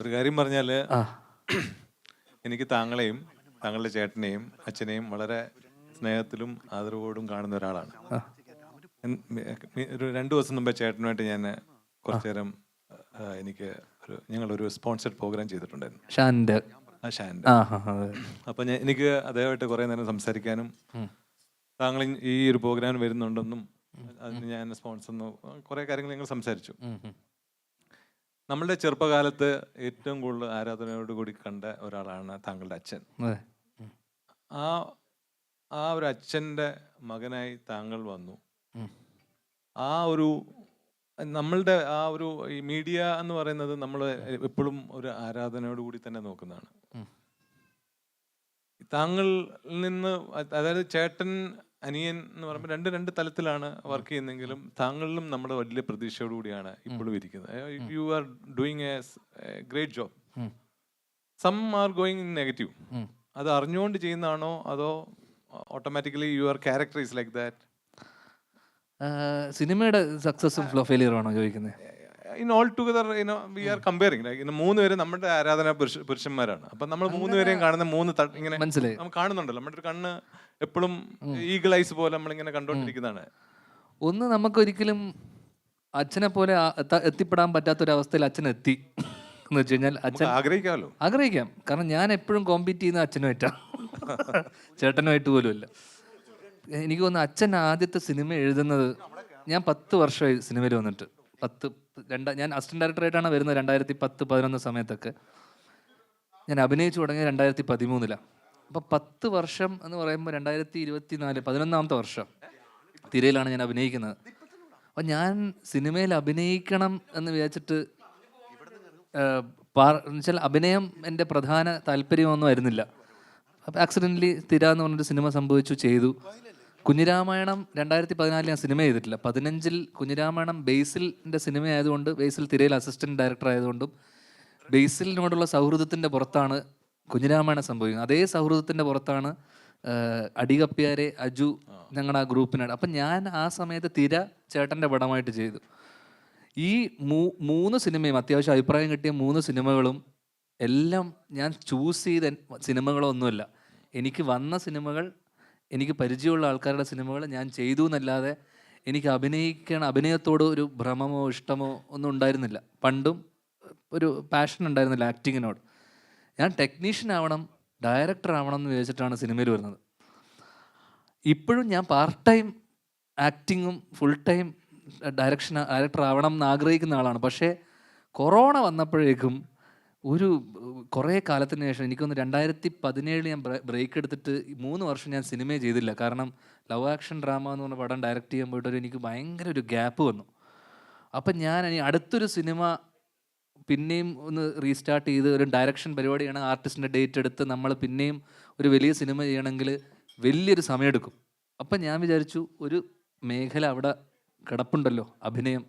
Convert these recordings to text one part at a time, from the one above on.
ഒരു കാര്യം പറഞ്ഞാൽ എനിക്ക് താങ്കളെയും താങ്കളുടെ ചേട്ടനെയും അച്ഛനെയും വളരെ സ്നേഹത്തിലും ആദരവോടും കാണുന്ന ഒരാളാണ്. ഒരു രണ്ടു ദിവസം മുമ്പേ ചേട്ടനുമായിട്ട് ഞാൻ കുറച്ചു നേരം എനിക്ക് ഒരു ഞങ്ങളൊരു സ്പോൺസർഡ് പ്രോഗ്രാം ചെയ്തിട്ടുണ്ടായിരുന്നു. ആ അതെ. അപ്പൊ ഞാൻ എനിക്ക് അദ്ദേഹമായിട്ട് കുറെ നേരം സംസാരിക്കാനും താങ്കൾ ഈ ഒരു പ്രോഗ്രാം വരുന്നുണ്ടെന്നും അതിന് ഞാൻ സ്പോൺസർ കുറെ കാര്യങ്ങൾ ഞങ്ങൾ സംസാരിച്ചു. നമ്മളുടെ ചെറുപ്പകാലത്ത് ഏറ്റവും കൂടുതൽ ആരാധനയോട് കൂടി കണ്ട ഒരാളാണ് താങ്കളുടെ അച്ഛൻ. ആ ആ ഒരു അച്ഛന്റെ മകനായി താങ്കൾ വന്നു. ആ ഒരു നമ്മളുടെ ആ ഒരു ഈ മീഡിയ എന്ന് പറയുന്നത് നമ്മൾ എപ്പോഴും ഒരു ആരാധനയോട് കൂടി തന്നെ നോക്കുന്നതാണ്. താങ്കളിൽ നിന്ന് അതായത് ചേട്ടൻ അനിയൻ എന്ന് പറയുമ്പോൾ രണ്ട് രണ്ട് തലത്തിലാണ് വർക്ക് ചെയ്യുന്നെങ്കിലും താങ്കളിലും നമ്മുടെ വലിയ പ്രതീക്ഷയോടുകൂടിയാണ് ഇപ്പോഴും ഇരിക്കുന്നത്. You are doing a great job. Some are going in negative അത് അറിഞ്ഞുകൊണ്ട് ചെയ്യുന്നതാണോ? അതോ automatically you are character is like that സിനിമയുടെ സക്സസും ഫെയിലിയറും ആണോ ചോദിക്കുന്നത് ഇൻ ഓൾ ടുഗദർ ഇനോ വി ആർ കമ്പയറിംഗ് ലൈക്ക് ഇന്ന് മൂന്ന് പേര് നമ്മുടെ ആരാധന പുരുഷ- പുരുഷന്മാരാണ്. അപ്പൊ നമ്മൾ മൂന്ന് പേരെയും കാണുന്ന മൂന്ന് ത- ഇങ്ങനെ മനസ്സിലായി. നമ്മൾ കാണുന്നുണ്ടല്ലോ. നമ്മുടെ ഒരു കണ്ണ് എപ്പോഴും ഈഗിൾ ഐസ് പോലെ നമ്മളിങ്ങനെ കണ്ടോണ്ടിരിക്കുന്നതാണ്. ഒന്ന് നമുക്കൊരിക്കലും അച്ഛനെ പോലെ ആ- എത്ത- എത്തിപ്പെടാൻ പറ്റാത്തൊരവസ്ഥയിൽ അച്ഛൻ എത്തി. എന്ന് വെച്ച് കഴിഞ്ഞാൽ അച്ഛൻ നമുക്ക് ആഗ്രഹിക്കാമല്ലോ. ആഗ്രഹിക്കാം. കാരണം ഞാൻ എപ്പോഴും കോമ്പീറ്റ് ചെയ്യുന്ന അച്ഛനുമായിട്ടാണ് ചേട്ടനുമായിട്ട് പോലും അല്ല എനിക്ക് തോന്നുന്നു അച്ഛൻ ആദ്യത്തെ സിനിമ എഴുതുന്നത് ഞാൻ പത്ത് വർഷമായി സിനിമയിൽ വന്നിട്ട്. പത്ത് രണ്ട ഞാൻ അസിസ്റ്റന്റ് ഡയറക്ടറായിട്ടാണ് വരുന്നത് രണ്ടായിരത്തി പത്ത് പതിനൊന്ന് സമയത്തൊക്കെ. ഞാൻ അഭിനയിച്ചു തുടങ്ങിയ രണ്ടായിരത്തി പതിമൂന്നിലാണ് അപ്പം പത്ത് വർഷം എന്ന് പറയുമ്പോൾ രണ്ടായിരത്തി ഇരുപത്തി നാല് പതിനൊന്നാമത്തെ വർഷം തിരയിലാണ് ഞാൻ അഭിനയിക്കുന്നത്. അപ്പം ഞാൻ സിനിമയിൽ അഭിനയിക്കണം എന്ന് വിചാരിച്ചിട്ട് എന്നുവെച്ചാൽ അഭിനയം എന്റെ പ്രധാന താല്പര്യമൊന്നും ആയിരുന്നില്ല. അപ്പോൾ ആക്സിഡന്റലി തിര എന്ന് പറഞ്ഞൊരു സിനിമ സംഭവിച്ചു ചെയ്തു. കുഞ്ഞിരാമായണം രണ്ടായിരത്തി പതിനാലിൽ ഞാൻ സിനിമ ചെയ്തിട്ടില്ല. പതിനഞ്ചിൽ കുഞ്ഞിരാമായണം ബേസിലിന്റെ സിനിമ ആയതുകൊണ്ട് ബേസിൽ തിരയിൽ അസിസ്റ്റന്റ് ഡയറക്ടർ ആയതുകൊണ്ടും ബേസിലിനോടുള്ള സൗഹൃദത്തിന്റെ പുറത്താണ് കുഞ്ഞിരാമായണം സംഭവിക്കുന്നത്. അതേ സൗഹൃദത്തിന്റെ പുറത്താണ് അടികപ്പിയാരെ അജു ഞങ്ങളുടെ ആ ഗ്രൂപ്പിനാണ് അപ്പം ഞാൻ ആ സമയത്ത് തിര ചേട്ടന്റെ പടമായിട്ട് ചെയ്തു. ഈ മൂ മൂന്ന് സിനിമയും അത്യാവശ്യം അഭിപ്രായം കിട്ടിയ മൂന്ന് സിനിമകളും എല്ലാം ഞാൻ ചൂസ് ചെയ്ത സിനിമകളൊന്നുമല്ല എനിക്ക് വന്ന സിനിമകൾ എനിക്ക് പരിചയമുള്ള ആൾക്കാരുടെ സിനിമകൾ ഞാൻ ചെയ്തു എന്നല്ലാതെ എനിക്ക് അഭിനയിക്കണ അഭിനയത്തോട് ഒരു ഭ്രമമോ ഇഷ്ടമോ ഒന്നും ഉണ്ടായിരുന്നില്ല. പണ്ടും ഒരു പാഷൻ ഉണ്ടായിരുന്നില്ല ആക്ടിങ്ങിനോട് ഞാൻ ടെക്നീഷ്യൻ ആവണം ഡയറക്ടർ ആവണം എന്ന് വിചാരിച്ചിട്ടാണ് സിനിമയിൽ വരുന്നത്. ഇപ്പോഴും ഞാൻ പാർട്ട് ടൈം ആക്ടിങ്ങും ഫുൾ ടൈം ഡയറക്ഷൻ ഡയറക്ടർ ആവണം എന്ന് ആഗ്രഹിക്കുന്ന ആളാണ്. പക്ഷേ കൊറോണ വന്നപ്പോഴേക്കും ഒരു കുറേ കാലത്തിന് ശേഷം എനിക്കൊന്ന് രണ്ടായിരത്തി പതിനേഴിൽ ഞാൻ ബ്രേക്ക് എടുത്തിട്ട് മൂന്ന് വർഷം ഞാൻ സിനിമയെ ചെയ്തില്ല. കാരണം ലവ് ആക്ഷൻ ഡ്രാമ എന്ന് പറഞ്ഞ പടം ഡയറക്റ്റ് ചെയ്യാൻ പോയിട്ട് ഒരു എനിക്ക് ഭയങ്കര ഒരു ഗ്യാപ്പ് വന്നു. അപ്പം ഞാൻ ഇനി അടുത്തൊരു സിനിമ പിന്നെയും ഒന്ന് റീസ്റ്റാർട്ട് ചെയ്ത് ഒരു ഡയറക്ഷൻ പരിപാടിയാണ് ആർട്ടിസ്റ്റിന്റെ ഡേറ്റ് എടുത്ത് നമ്മൾ പിന്നെയും ഒരു വലിയ സിനിമ ചെയ്യണമെങ്കിൽ വലിയൊരു സമയമെടുക്കും. അപ്പം ഞാൻ വിചാരിച്ചു ഒരു മേഖല അവിടെ കിടപ്പുണ്ടല്ലോ അഭിനയം.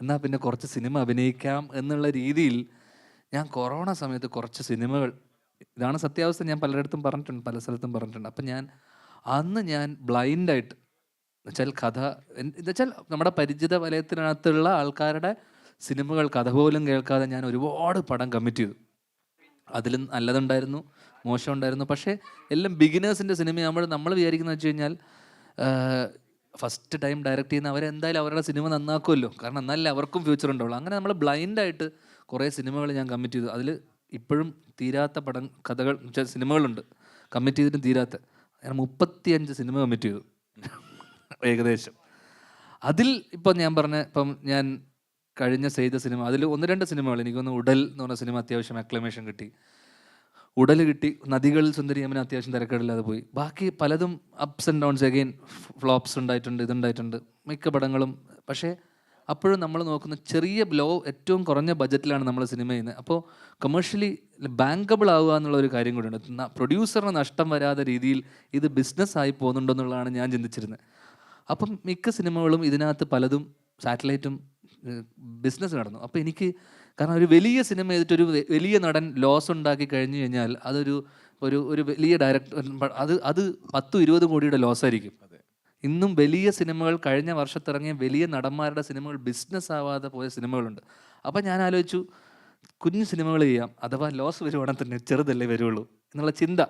എന്നാൽ പിന്നെ കുറച്ച് സിനിമ അഭിനയിക്കാം എന്നുള്ള രീതിയിൽ ഞാൻ കൊറോണ സമയത്ത് കുറച്ച് സിനിമകൾ ഇതാണ് സത്യാവസ്ഥ ഞാൻ പലയിടത്തും പറഞ്ഞിട്ടുണ്ട് പല സ്ഥലത്തും പറഞ്ഞിട്ടുണ്ട്. അപ്പം ഞാൻ അന്ന് ഞാൻ ബ്ലൈൻഡായിട്ട് എന്നുവെച്ചാൽ കഥ എന്നുവെച്ചാൽ നമ്മുടെ പരിചിത വലയത്തിനകത്തുള്ള ആൾക്കാരുടെ സിനിമകൾ കഥ പോലും കേൾക്കാതെ ഞാൻ ഒരുപാട് പടം കമ്മിറ്റ് ചെയ്തു. അതിലും നല്ലതുണ്ടായിരുന്നു മോശം ഉണ്ടായിരുന്നു പക്ഷേ എല്ലാം ബിഗിനേഴ്സിന്റെ സിനിമയാകുമ്പോൾ നമ്മൾ വിചാരിക്കുന്നത് വെച്ച് കഴിഞ്ഞാൽ ഫസ്റ്റ് ടൈം ഡയറക്റ്റ് ചെയ്യുന്ന അവരെന്തായാലും അവരുടെ സിനിമ നന്നാക്കുമല്ലോ. കാരണം എന്നാലേ അവർക്കും ഫ്യൂച്ചർ ഉണ്ടാവുള്ളൂ. അങ്ങനെ നമ്മൾ ബ്ലൈൻഡായിട്ട് കുറേ സിനിമകൾ ഞാൻ കമ്മിറ്റ് ചെയ്തു. അതിൽ ഇപ്പോഴും തീരാത്ത പടം കഥകൾ സിനിമകളുണ്ട്. കമ്മിറ്റ് ചെയ്തിട്ടും തീരാത്ത. ഞാൻ മുപ്പത്തിയഞ്ച് സിനിമ കമ്മിറ്റ് ചെയ്തു. ഏകദേശം. അതിൽ ഇപ്പം ഞാൻ പറഞ്ഞ ഇപ്പം ഞാൻ കഴിഞ്ഞ ചെയ്ത സിനിമ അതിൽ ഒന്ന് രണ്ട് സിനിമകൾ. എനിക്കൊന്ന് ഉടൽ എന്ന് പറഞ്ഞ സിനിമ അത്യാവശ്യം അക്ലമേഷൻ കിട്ടി. ഉടൽ കിട്ടി. നദികളിൽ സുന്ദരി യമന അത്യാവശ്യം തിരക്കേടില്ലാതെ പോയി. ബാക്കി പലതും ups and downs again flops ഉണ്ടായിട്ടുണ്ട് ഇതുണ്ടായിട്ടുണ്ട്. മിക്ക പടങ്ങളും. പക്ഷേ അപ്പോഴും നമ്മൾ നോക്കുന്ന ചെറിയ ലോ ഏറ്റവും കുറഞ്ഞ ബജറ്റിലാണ് നമ്മൾ സിനിമ ചെയ്യുന്നത്. അപ്പോൾ കമേഴ്ഷ്യലി ബാങ്കബിൾ ആവുക എന്നുള്ള ഒരു കാര്യം കൂടിയുണ്ട്. പ്രൊഡ്യൂസറിന് നഷ്ടം വരാതെ രീതിയിൽ ഇത് ബിസിനസ് ആയി പോകുന്നുണ്ടോ എന്നുള്ളതാണ് ഞാൻ ചിന്തിച്ചിരുന്നത്. അപ്പം മിക്ക സിനിമകളും ഇതിനകത്ത് പലതും സാറ്റലൈറ്റും ബിസിനസ് നടന്നു. അപ്പോൾ എനിക്ക് കാരണം ഒരു വലിയ സിനിമ ചെയ്തിട്ട് ഒരു വലിയ നടൻ ലോസ് ഉണ്ടാക്കി കഴിഞ്ഞു കഴിഞ്ഞാൽ അതൊരു ഒരു ഒരു വലിയ ഡയറക്ടർ അത് അത് പത്തും ഇരുപതും കോടിയുടെ ലോസ് ആയിരിക്കും. ഇന്നും വലിയ സിനിമകൾ കഴിഞ്ഞ വർഷത്തിറങ്ങിയ വലിയ നടന്മാരുടെ സിനിമകൾ ബിസിനസ് ആവാതെ പോയ സിനിമകളുണ്ട്. അപ്പം ഞാൻ ആലോചിച്ചു കുഞ്ഞു സിനിമകൾ ചെയ്യാം അഥവാ ലോസ് വരുവാണെങ്കിൽ തന്നെ ചെറുതല്ലേ വരുള്ളൂ എന്നുള്ള ചിന്ത.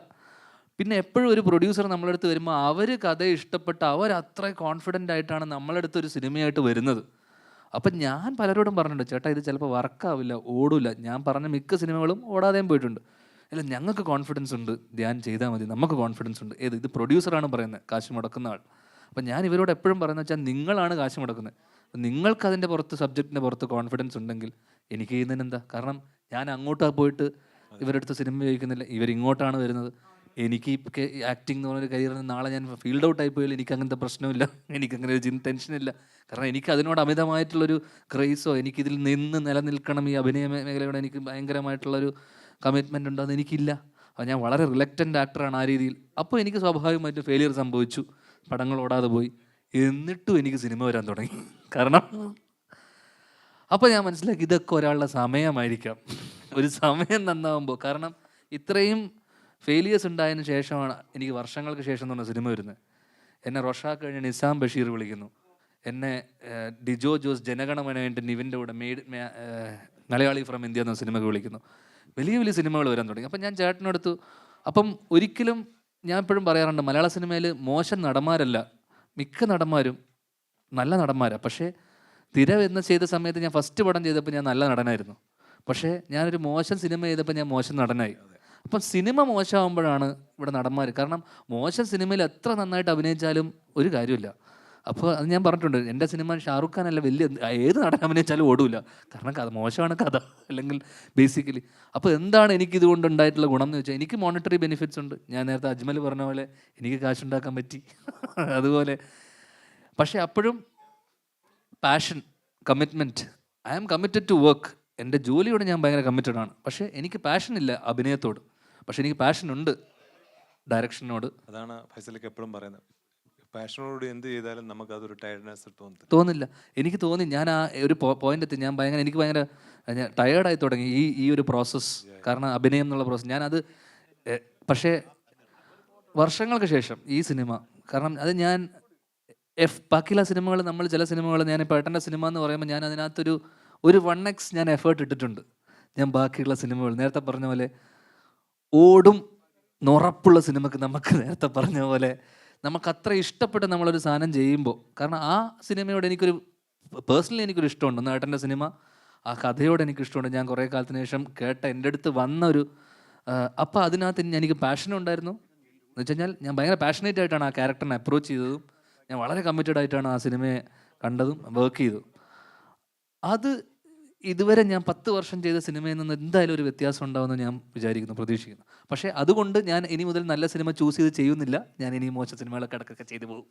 പിന്നെ എപ്പോഴും ഒരു പ്രൊഡ്യൂസർ നമ്മളടുത്ത് വരുമ്പോൾ അവർ കഥ ഇഷ്ടപ്പെട്ട് അവർ അത്ര കോൺഫിഡന്റ് ആയിട്ടാണ് നമ്മളടുത്ത് ഒരു സിനിമയായിട്ട് വരുന്നത്. അപ്പം ഞാൻ പലരോടും പറഞ്ഞിട്ടുണ്ട് ചേട്ടാ ഇത് ചിലപ്പോൾ വർക്കാവില്ല ഓടില്ല ഞാൻ പറഞ്ഞ മിക്ക സിനിമകളും ഓടാതെയും പോയിട്ടുണ്ട്. അല്ല ഞങ്ങൾക്ക് കോൺഫിഡൻസ് ഉണ്ട് ധ്യാൻ ചെയ്താൽ മതി നമുക്ക് കോൺഫിഡൻസ് ഉണ്ട്. ഏത്? ഇത് പ്രൊഡ്യൂസറാണ് പറയുന്നത് കാശ് മുടക്കുന്ന ആൾ. അപ്പം ഞാൻ ഇവരോട് എപ്പോഴും പറയുന്നത് വെച്ചാൽ നിങ്ങളാണ് കാശ് മുടക്കുന്നത്. നിങ്ങൾക്ക് അതിന്റെ പുറത്ത് സബ്ജക്റ്റിന്റെ പുറത്ത് കോൺഫിഡൻസ് ഉണ്ടെങ്കിൽ എനിക്ക് ചെയ്യുന്നതിന് എന്താ കാരണം ഞാൻ അങ്ങോട്ട് പോയിട്ട് ഇവരെടുത്ത് സിനിമ ചോദിക്കുന്നില്ല. ഇവരിങ്ങോട്ടാണ് വരുന്നത്. എനിക്ക് ആക്ടിംഗ് എന്ന് പറഞ്ഞൊരു കരിയറിൽ നാളെ ഞാൻ ഫീൽഡ് ഔട്ട് ആയി പോയാൽ എനിക്ക് അങ്ങനത്തെ പ്രശ്നമില്ല. എനിക്ക് അങ്ങനെ ഒരു ടെൻഷനില്ല കാരണം എനിക്ക് അതിനോട് അമിതമായിട്ടുള്ളൊരു ക്രേസോ എനിക്കിതിൽ നിന്ന് നിലനിൽക്കണം ഈ അഭിനയ മേഖലയോട് എനിക്ക് ഭയങ്കരമായിട്ടുള്ളൊരു കമ്മിറ്റ്മെന്റ് ഉണ്ടോ എന്ന് എനിക്കില്ല. ഞാൻ വളരെ റിലക്റ്റന്റ് ആക്ടറാണ് ആ രീതിയിൽ. അപ്പോൾ എനിക്ക് സ്വാഭാവികമായിട്ടും ഫെയിലിയർ സംഭവിച്ചു. പടങ്ങൾ ഓടാതെ പോയി. എന്നിട്ടും എനിക്ക് സിനിമ വരാൻ തുടങ്ങി. കാരണം അപ്പോൾ ഞാൻ മനസ്സിലാക്കി ഇതൊക്കെ ഒരാളുടെ സമയമായിരിക്കാം. ഒരു സമയം നന്നാവുമ്പോൾ കാരണം ഇത്രയും ഫെയിലിയേഴ്സ് ഉണ്ടായതിന് ശേഷമാണ് എനിക്ക് വർഷങ്ങൾക്ക് ശേഷം തന്നെ സിനിമ വരുന്നത്. എന്നെ റൊഷാക്ക് കഴിഞ്ഞ് നിസാം ബഷീർ വിളിക്കുന്നു. എന്നെ ഡിജോ ജോസ് ജനഗണമന വേണ്ടി നിവിന്റെ കൂടെ മെയ്ഡ് മലയാളി ഫ്രം ഇന്ത്യ എന്ന സിനിമയ്ക്ക് വിളിക്കുന്നു. വലിയ വലിയ സിനിമകൾ വരാൻ തുടങ്ങി. അപ്പം ഞാൻ ചേട്ടനെടുത്തു അപ്പം ഒരിക്കലും ഞാൻ എപ്പോഴും പറയാറുണ്ട് മലയാള സിനിമയിൽ മോശം നടന്മാരല്ല. മിക്ക നടന്മാരും നല്ല നടന്മാരാണ് പക്ഷേ തിര എന്ന ചെയ്ത സമയത്ത് ഞാൻ ഫസ്റ്റ് പടം ചെയ്തപ്പോൾ ഞാൻ നല്ല നടനായിരുന്നു. പക്ഷേ ഞാനൊരു മോശം സിനിമ ചെയ്തപ്പോൾ ഞാൻ മോശം നടനായി. അപ്പം സിനിമ മോശമാകുമ്പോഴാണ് ഇവിടെ നടന്മാർ കാരണം മോശം സിനിമയിൽ എത്ര നന്നായിട്ട് അഭിനയിച്ചാലും ഒരു കാര്യമില്ല അപ്പോൾ അത് ഞാൻ പറഞ്ഞിട്ടുണ്ട് എന്റെ സിനിമ ഷാറുഖ് ഖാൻ അല്ല വലിയ ഏത് നടൻ അഭിനയിച്ചാലും ഓടൂല. കാരണം കഥ മോശമാണ് കഥ അല്ലെങ്കിൽ ബേസിക്കലി അപ്പോൾ എന്താണ് എനിക്ക് ഇതുകൊണ്ട് ഉണ്ടായിട്ടുള്ള ഗുണം എന്ന് വെച്ചാൽ എനിക്ക് മോണിറ്ററി ബെനിഫിറ്റ്സ് ഉണ്ട്. ഞാൻ നേരത്തെ അജ്മൽ പറഞ്ഞ പോലെ എനിക്ക് കാശ് ഉണ്ടാക്കാൻ പറ്റി. അതുപോലെ. പക്ഷേ അപ്പോഴും passion commitment I am committed to work എന്റെ ജോലിയോട് ഞാൻ ഭയങ്കര കമ്മിറ്റഡ് ആണ്. പക്ഷേ എനിക്ക് പാഷൻ ഇല്ല അഭിനയത്തോട്. പക്ഷേ എനിക്ക് പാഷനുണ്ട് ഡയറക്ഷനോട് അതാണ് ഫൈസലിക്ക് എപ്പോഴും പറയുന്നത്. പാഷനോട് എന്ത് ചെയ്താലും നമുക്ക് അതൊരു ടയർഡ്നെസ് തോന്നുന്നു തോന്നില്ല. എനിക്ക് തോന്നി ഞാൻ ആ ഒരു പോയിന്റ് എത്തി. ഞാൻ ഭയങ്കര എനിക്ക് ഭയങ്കര ടയേർഡായി തുടങ്ങി ഈ ഈ ഒരു പ്രോസസ്സ് കാരണം അഭിനയം എന്നുള്ള പ്രോസസ്സ് ഞാനത് പക്ഷേ വർഷങ്ങൾക്ക് ശേഷം ഈ സിനിമ കാരണം അത് ഞാൻ എഫ് ബാക്കിയുള്ള സിനിമകൾ നമ്മൾ ചില സിനിമകൾ ഞാൻ ഇപ്പോൾ ഏട്ടന്റെ സിനിമ എന്ന് പറയുമ്പോൾ ഞാൻ അതിനകത്തൊരു ഒരു വൺ എക്സ് ഞാൻ എഫേർട്ട് ഇട്ടിട്ടുണ്ട്. ഞാൻ ബാക്കിയുള്ള സിനിമകൾ നേരത്തെ പറഞ്ഞ പോലെ ഓടും നുറപ്പുള്ള സിനിമക്ക് നമുക്ക് നേരത്തെ പറഞ്ഞ പോലെ നമുക്ക് അത്ര ഇഷ്ടപ്പെട്ട് നമ്മളൊരു സാധനം ചെയ്യുമ്പോൾ കാരണം ആ സിനിമയോട് എനിക്കൊരു പേഴ്സണലി എനിക്കൊരു ഇഷ്ടമുണ്ട്. നേട്ടന്റെ സിനിമ ആ കഥയോട് എനിക്ക് ഇഷ്ടമുണ്ട് ഞാൻ കുറേ കാലത്തിന് ശേഷം കേട്ട എന്റെ അടുത്ത് വന്ന ഒരു അപ്പോൾ അതിനകത്ത് എനിക്ക് പാഷൻ ഉണ്ടായിരുന്നു. എന്ന് വെച്ച് കഴിഞ്ഞാൽ ഞാൻ ഭയങ്കര പാഷനേറ്റ് ആയിട്ടാണ് ആ ക്യാരക്ടറിനെ അപ്രോച്ച് ചെയ്തതും. ഞാൻ വളരെ കമ്മിറ്റഡ് ആയിട്ടാണ് ആ സിനിമയെ കണ്ടതും വർക്ക് ചെയ്തതും. അത് ഇതുവരെ ഞാൻ പത്ത് വർഷം ചെയ്ത സിനിമയിൽ നിന്ന് എന്തായാലും ഒരു വ്യത്യാസം ഉണ്ടാവുമെന്ന് ഞാൻ വിചാരിക്കുന്നു പ്രതീക്ഷിക്കുന്നു. പക്ഷേ അതുകൊണ്ട് ഞാൻ ഇനി മുതൽ നല്ല സിനിമ ചൂസ് ചെയ്ത് ചെയ്യുന്നില്ല. ഞാൻ ഇനി മോശം സിനിമകളൊക്കെ ഇടക്കൊക്കെ ചെയ്തു പോകും.